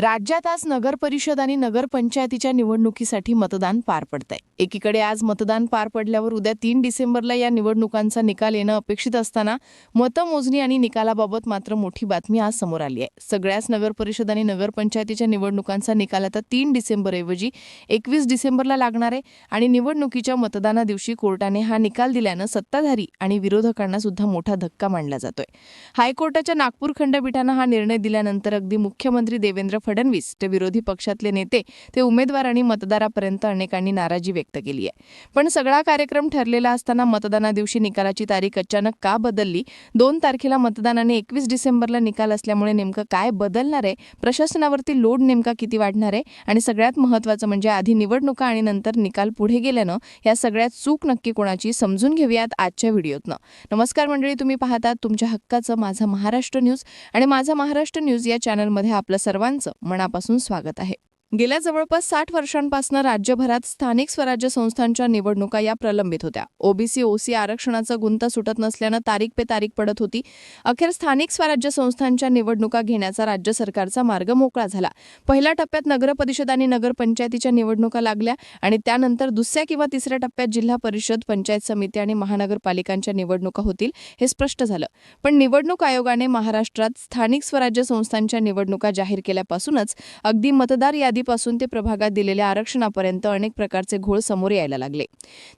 राज्यात आज नगर परिषद आणि नगरपंचायतीच्या निवडणुकीसाठी मतदान पार पडतंय. एकीकडे आज मतदान पार पडल्यावर उद्या तीन डिसेंबरला या निवडणुकांचा निकाल येणं अपेक्षित असताना मतमोजणी आणि निकालाबाबत मात्र मोठी बातमी आज समोर आली आहे. सगळ्याच नगर परिषद आणि नगरपंचायतीच्या निवडणुकांचा निकाल आता तीन डिसेंबरऐवजी एकवीस डिसेंबरला लागणार आहे आणि निवडणुकीच्या मतदाना दिवशी कोर्टाने हा निकाल दिल्यानं सत्ताधारी आणि विरोधकांना सुद्धा मोठा धक्का मानला जातोय. हायकोर्टाच्या नागपूर खंडपीठानं हा निर्णय दिल्यानंतर अगदी मुख्यमंत्री देवेंद्र फडणवीस ते विरोधी पक्षातले नेते ते उमेदवार आणि मतदारापर्यंत अनेकांनी नाराजी व्यक्त केली आहे. पण सगळा कार्यक्रम ठरलेला असताना मतदाना दिवशी निकालाची तारीख अचानक का बदलली? दोन तारखेला मतदानाने एकवीस डिसेंबरला निकाल असल्यामुळे नेमकं काय बदलणार आहे? प्रशासनावरती लोड नेमका किती वाढणार आहे? आणि सगळ्यात महत्त्वाचं म्हणजे आधी निवडणुका आणि नंतर निकाल पुढे गेल्यानं या सगळ्यात चूक नक्की कोणाची समजून घेऊयात आजच्या व्हिडिओतनं. नमस्कार मंडळी तुम्ही पाहतात तुमच्या हक्काचं माझं महाराष्ट्र न्यूज. आणि माझा महाराष्ट्र न्यूज या चॅनलमध्ये आपलं सर्वांचं मनापासून स्वागत आहे. गेल्या जवळपास साठ वर्षांपासून राज्यभरात स्थानिक स्वराज्य संस्थांच्या निवडणुका या प्रलंबित होत्या. ओबीसी ओसी आरक्षणाचा गुंता सुटत नसल्यानं तारीख पे तारीख पडत होती. अखेर स्थानिक स्वराज्य संस्थांच्या निवडणुका घेण्याचा राज्य सरकारचा मार्ग मोकळा झाला. पहिल्या टप्प्यात नगर परिषद आणि नगरपंचायतीच्या निवडणुका लागल्या आणि त्यानंतर दुसऱ्या किंवा तिसऱ्या टप्प्यात जिल्हा परिषद पंचायत समिती आणि महानगरपालिकांच्या निवडणुका होतील हे स्पष्ट झालं. पण निवडणूक आयोगाने महाराष्ट्रात स्थानिक स्वराज्य संस्थांच्या निवडणुका जाहीर केल्यापासूनच अगदी मतदार यादी यादीपासून ते प्रभागात दिलेल्या आरक्षणापर्यंत अनेक प्रकारचे घोळ समोर यायला लागले.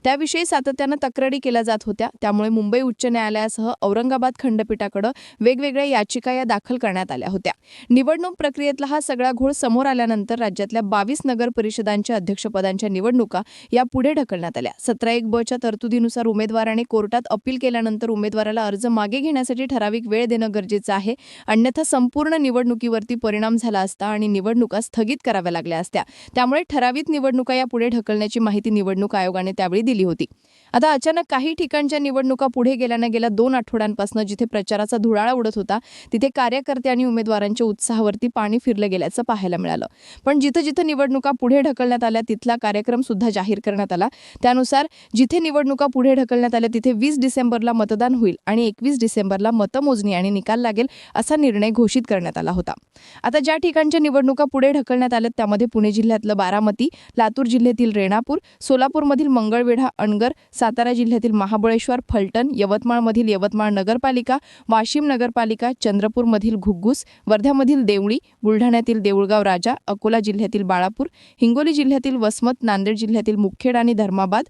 त्याविषयी सातत्यानं तक्रारी केल्या जात होत्या. त्यामुळे मुंबई उच्च न्यायालयासह औरंगाबाद खंडपीठाकडे वेगवेगळ्या याचिका या दाखल करण्यात आल्या होत्या. निवडणूक प्रक्रियेतला हा सगळा घोळ समोर आल्यानंतर राज्यातल्या बावीस नगर परिषदांच्या अध्यक्षपदांच्या निवडणुका या पुढे ढकलण्यात आल्या. सतरा एक ब च्या तरतुदीनुसार उमेदवाराने कोर्टात अपील केल्यानंतर उमेदवाराला अर्ज मागे घेण्यासाठी ठराविक वेळ देणं गरजेचं आहे. अन्यथा संपूर्ण निवडणुकीवरती परिणाम झाला असता आणि निवडणुका स्थगित कराव्या लागल्या असत्या. त्यामुळे ठराविक निवडणुका या पुढे ढकलण्याची माहिती निवडणूक आयोगाने त्यावेळी दिली होती. आता अचानक काही ठिकाणच्या निवडणुका पुढे गेल्यानं गेल्या दोन आठवड्यांपासून जिथे प्रचाराचा धुळाळा उडत होता तिथे कार्यकर्ते आणि उमेदवारांच्या उत्साहावरती पाणी फिरलं गेल्याचं पाहायला मिळालं. पण जिथं जिथं निवडणुका पुढे ढकलण्यात आल्या तिथला कार्यक्रम सुद्धा जाहीर करण्यात आला. त्यानुसार जिथे निवडणुका पुढे ढकलण्यात आल्या तिथे वीस डिसेंबरला मतदान होईल आणि एकवीस डिसेंबरला मतमोजणी आणि निकाल लागेल असा निर्णय घोषित करण्यात आला होता. आता ज्या ठिकाणच्या निवडणुका पुढे ढकलण्यात आल्या त्यामध्ये पुणे जिल्ह्यातलं बारामती लातूर जिल्ह्यातील रेणापूर सोलापूरमधील मंगळवेढा अणगर सातारा जिल्ह्यातील महाबळेश्वर फलटण यवतमाळमधील यवतमाळ नगरपालिका वाशिम नगरपालिका चंद्रपूरमधील घुग्गुस वर्ध्यामधील देवळी बुलढाण्यातील देऊळगाव राजा अकोला जिल्ह्यातील बाळापूर हिंगोली जिल्ह्यातील वसमत नांदेड जिल्ह्यातील मुखेड आणि धर्माबाद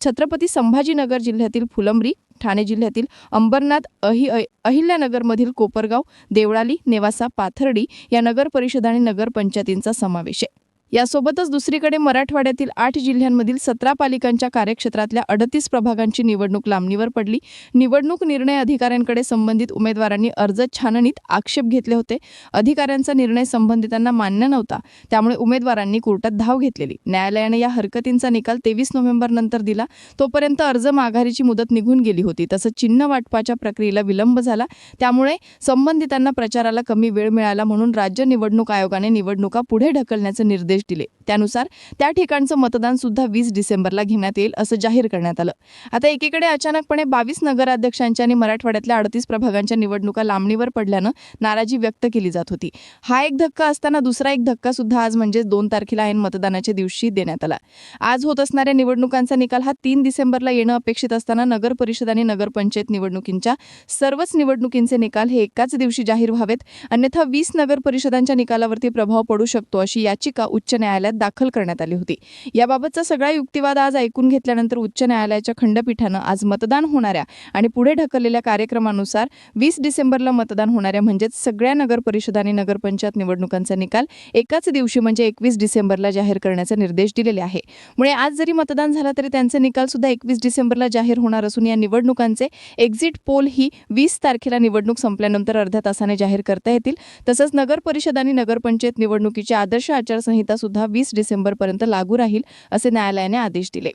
छत्रपती संभाजीनगर जिल्ह्यातील फुलंब्री ठाणे जिल्ह्यातील अंबरनाथ अहि अहिल्यानगरमधील कोपरगाव देवळाली नेवासा पाथर्डी या नगर परिषद आणि नगरपंचायतींचा समावेश आहे. यासोबतच दुसरीकडे मराठवाड्यातील आठ जिल्ह्यांमधील सतरा पालिकांच्या कार्यक्षेत्रातल्या अडतीस प्रभागांची निवडणूक लांबणीवर पडली. निवडणूक निर्णय अधिकाऱ्यांकडे संबंधित उमेदवारांनी अर्ज छाननीत आक्षेप घेतले होते. अधिकाऱ्यांचा निर्णय संबंधितांना मान्य नव्हता. त्यामुळे उमेदवारांनी कोर्टात धाव घेतलेली. न्यायालयाने या हरकतींचा निकाल तेवीस नोव्हेंबर नंतर दिला. तोपर्यंत अर्ज माघारीची मुदत निघून गेली होती. तसंच चिन्ह वाटपाच्या प्रक्रियेला विलंब झाला. त्यामुळे संबंधितांना प्रचाराला कमी वेळ मिळाला म्हणून राज्य निवडणूक आयोगाने निवडणुका पुढे ढकलण्याचे निर्देश दिले. त्यानुसार त्या ठिकाणचं मतदान सुद्धा वीस डिसेंबरला घेण्यात येईल असं जाहीर करण्यात आलं. आता एकीकडे अचानकपणे बावीस नगराध्यक्षांच्या आणि मराठवाड्यातल्या अडतीस प्रभागांच्या निवडणुका लांबणीवर पडल्यानं नाराजी व्यक्त केली जात होती. हा एक धक्का असताना दुसरा एक धक्का सुद्धा आज म्हणजे दोन तारखेला ऐन मतदानाच्या दिवशी देण्यात आला. आज होत असणाऱ्या निवडणुकांचा निकाल हा तीन डिसेंबरला येणं अपेक्षित असताना नगर परिषद आणि नगरपंचायत निवडणुकींच्या सर्वच निवडणुकींचे निकाल हे एकाच दिवशी जाहीर व्हावेत. अन्यथा वीस नगर परिषदांच्या निकालावरती प्रभाव पडू शकतो अशी याचिका उच्च उच्च न्यायालयात दाखल करण्यात आली होती. याबाबतचा सगळा युक्तिवाद आज ऐकून घेतल्यानंतर उच्च न्यायालयाच्या खंडपीठानं आज मतदान होणाऱ्या आणि पुढे ढकललेल्या कार्यक्रमानुसार वीस डिसेंबरला मतदान होणाऱ्या म्हणजेच सगळ्या नगर परिषद आणि नगरपंचायत निवडणुकांचा निकाल एकाच दिवशी म्हणजे एकवीस डिसेंबरला जाहीर करण्याचे निर्देश दिलेले आहे. मुळे आज जरी मतदान झालं तरी त्यांचे निकाल सुद्धा एकवीस डिसेंबरला जाहीर होणार असून या निवडणुकांचे एक्झिट पोल ही वीस तारखेला निवडणूक संपल्यानंतर अर्ध्या तासाने जाहीर करता येतील. तसंच नगर परिषद आणि नगरपंचायत निवडणुकीची आदर्श आचारसंहिता सुद्धा वीस डिसेंबरपर्यंत लागू राहील असे न्यायालयाने आदेश दिले.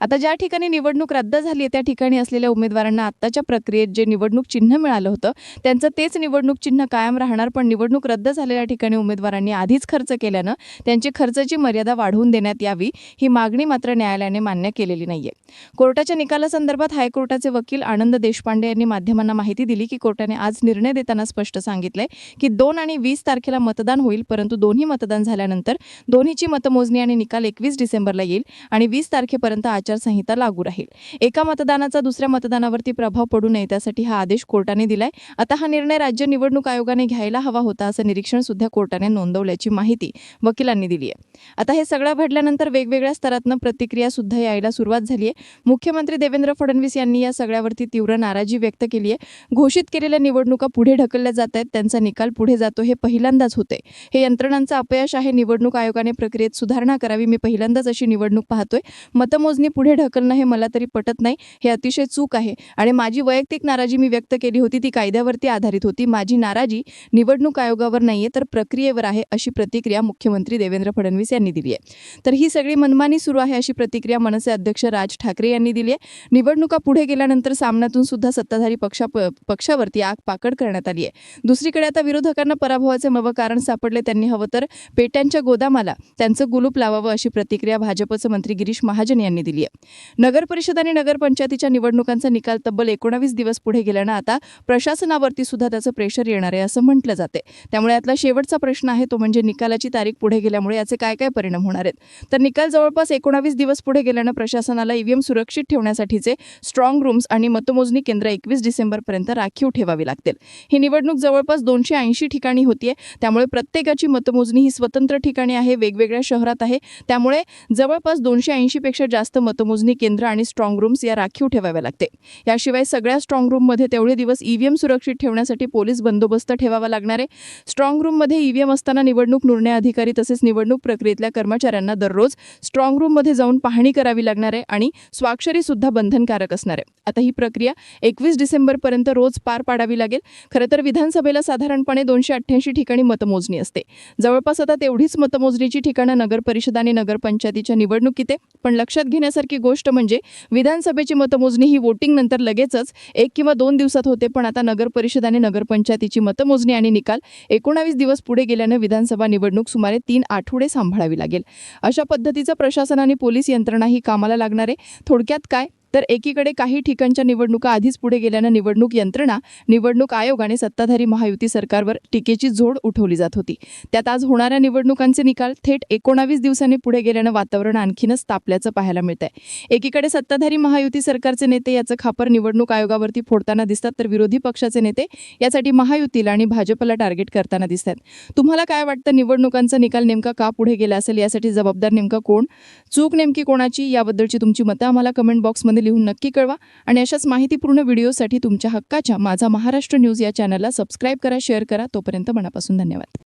आता ज्या ठिकाणी निवडणूक रद्द झाली आहे त्या ठिकाणी असलेल्या उमेदवारांना आत्ताच्या प्रक्रियेत जे निवडणूक चिन्ह मिळालं होतं त्यांचं तेच निवडणूक चिन्ह कायम राहणार पण निवडणूक रद्द झालेल्या ठिकाणी उमेदवारांनी आधीच खर्च केल्यानं त्यांची खर्चाची मर्यादा वाढवून देण्यात यावी ही मागणी मात्र न्यायालयाने मान्य केलेली नाहीये. कोर्टाच्या निकालासंदर्भात हायकोर्टाचे वकील आनंद देशपांडे यांनी माध्यमांना माहिती दिली की कोर्टाने आज निर्णय देताना स्पष्ट सांगितले की दोन आणि वीस तारखेला मतदान होईल परंतु दोन्ही मतदान झाल्यानंतर दोन्हीची मतमोजणी आणि निकाल एकवीस डिसेंबरला येईल आणि वीस तारखेपर्यंत आचारसंहिता लागू राहील. एका मतदानाचा दुसऱ्या मतदानावरती प्रभाव पडू नये त्यासाठी हा आदेश कोर्टाने दिलाय. आता हा निर्णय राज्य निवडणूक आयोगाने घ्यायला हवा होता असं निरीक्षण सुद्धा कोर्टाने नोंदवल्याची माहिती वकिलांनी दिली आहे. आता हे सगळं घडल्यानंतर वेगवेगळ्या स्तरातनं प्रतिक्रिया सुद्धा यायला सुरुवात झाली आहे. मुख्यमंत्री देवेंद्र फडणवीस यांनी या सगळ्यावरती तीव्र नाराजी व्यक्त केली आहे. घोषित केलेल्या निवडणुका पुढे ढकलल्या जात आहेत. त्यांचा निकाल पुढे जातो हे पहिल्यांदाच होते हे यंत्रणांचं अपयश आहे. निवडणूक आयोगाने प्रक्रियेत सुधारणा करावी. मी पहिल्यांदाच अशी निवडणूक पाहतोय. मतमोज मतमोजणी पुढे ढकलणं हे मला तरी पटत नाही. हे अतिशय चूक आहे. आणि माझी वैयक्तिक नाराजी मी व्यक्त केली होती ती कायद्यावरती आधारित होती. माझी नाराजी निवडणूक आयोगावर नाहीये तर प्रक्रियेवर आहे अशी प्रतिक्रिया मुख्यमंत्री देवेंद्र फडणवीस यांनी दिली आहे. तर ही सगळी मनमानी सुरू आहे अशी प्रतिक्रिया मनसे अध्यक्ष राज ठाकरे यांनी दिली आहे. निवडणुका पुढे गेल्यानंतर सामन्यातून सुद्धा सत्ताधारी पक्षा प- पक्षावरती आग पाकड करण्यात आली आहे. दुसरीकडे आता विरोधकांना पराभवाचे नवं कारण सापडले त्यांनी हवं तर पेट्यांच्या गोदामाला त्यांचं गुलूप लावावं अशी प्रतिक्रिया भाजपचे मंत्री गिरीश महाजन यांनी दिली आहे. नगर परिषद आणि नगरपंचायतीच्या निवडणुकांचा निकाल तब्बल एकोणावीस दिवस पुढे गेल्यानं आता प्रशासनावरती सुद्धा त्याचं प्रेशर येणार आहे असं म्हटलं जाते त्यामुळे यातला शेवटचा प्रश्न आहे तो म्हणजे निकालाची तारीख पुढे गेल्यामुळे याचे काय काय परिणाम होणार आहेत. तर निकाल जवळपास एकोणावीस दिवस पुढे गेल्यानं प्रशासनाला ईव्हीएम सुरक्षित ठेवण्यासाठीचे स्ट्रॉंग रूम्स आणि मतमोजणी केंद्र एकवीस डिसेंबरपर्यंत राखीव ठेवावी लागतील. ही निवडणूक जवळपास दोनशे ऐंशी ठिकाणी होतीये. त्यामुळे प्रत्येकाची मतमोजणी ही स्वतंत्र ठिकाणी आहे वेगवेगळ्या शहरात आहे. त्यामुळे जवळपास दोनशे ऐंशीपेक्षा जास्त मतमोजणी केंद्र आणि स्ट्रॉंग रूम्स या राखीव ठेवाव्या लागते. याशिवाय सगळ्या स्ट्रॉंग रूममध्ये तेवढे दिवस ईव्हीएम सुरक्षित ठेवण्यासाठी पोलीस बंदोबस्त ठेवावा लागणार आहे. स्ट्रॉंग रूममध्ये ईव्हीएम असताना निवडणूक निर्णय अधिकारी तसेच निवडणूक प्रक्रियेतल्या कर्मचाऱ्यांना दररोज स्ट्रॉंग रूममध्ये जाऊन पाहणी करावी लागणार आहे आणि स्वाक्षरी सुद्धा बंधनकारक असणार आहे. आता ही प्रक्रिया एकवीस डिसेंबरपर्यंत रोज पार पाडावी लागेल. खरं तर विधानसभेला साधारणपणे दोनशे अठ्ठ्याऐंशी ठिकाणी मतमोजणी असते. जवळपास आता तेवढीच मतमोजणीची ठिकाणं नगर परिषद आणि नगरपंचायतीच्या निवडणुकीत आहे. पण लक्षात घेण्यासारखी गोष्ट म्हणजे विधानसभेची मतमोजणी ही वोटिंग नंतर लगेचच एक किंवा दोन दिवसात होते पण आता नगर परिषद आणि नगरपंचायतीची मतमोजणी आणि निकाल एकोणावीस दिवस पुढे गेल्यानं विधानसभा निवडणूक सुमारे तीन आठवडे सांभाळावी लागेल. अशा पद्धतीचं प्रशासन आणि पोलीस यंत्रणा ही कामाला लागणार. आहे थोडक्यात काय? तर एकीकडे काही ठिकाणच्या निवडणुका आधीच पुढे गेल्यानं निवडणूक यंत्रणा निवडणूक आयोगाने सत्ताधारी महायुती सरकारवर टीकेची झोड उठवली जात होती. त्यात आज होणाऱ्या निवडणुकांचे निकाल थेट एकोणावीस दिवसांनी पुढे गेल्यानं वातावरण आणखीनच तापल्याचं पाहायला मिळत आहे एकीकडे सत्ताधारी महायुती सरकारचे नेते याचं खापर निवडणूक आयोगावरती फोडताना दिसतात तर विरोधी पक्षाचे नेते यासाठी महायुतीला आणि भाजपला टार्गेट करताना दिसतात तुम्हाला काय वाटतं? निवडणुकांचा निकाल नेमका का पुढे गेला असेल? यासाठी जबाबदार नेमका कोण? चूक नेमकी कोणाची? याबद्दलची तुमची मतं आम्हाला कमेंट बॉक्समध्ये लिहून नक्की कळवा आणि अशाच माहितीपूर्ण व्हिडिओसाठी तुमच्या हक्काच्या माझा महाराष्ट्र न्यूज या चॅनलला सबस्क्राईब करा शेअर करा. तोपर्यंत मनापासून धन्यवाद.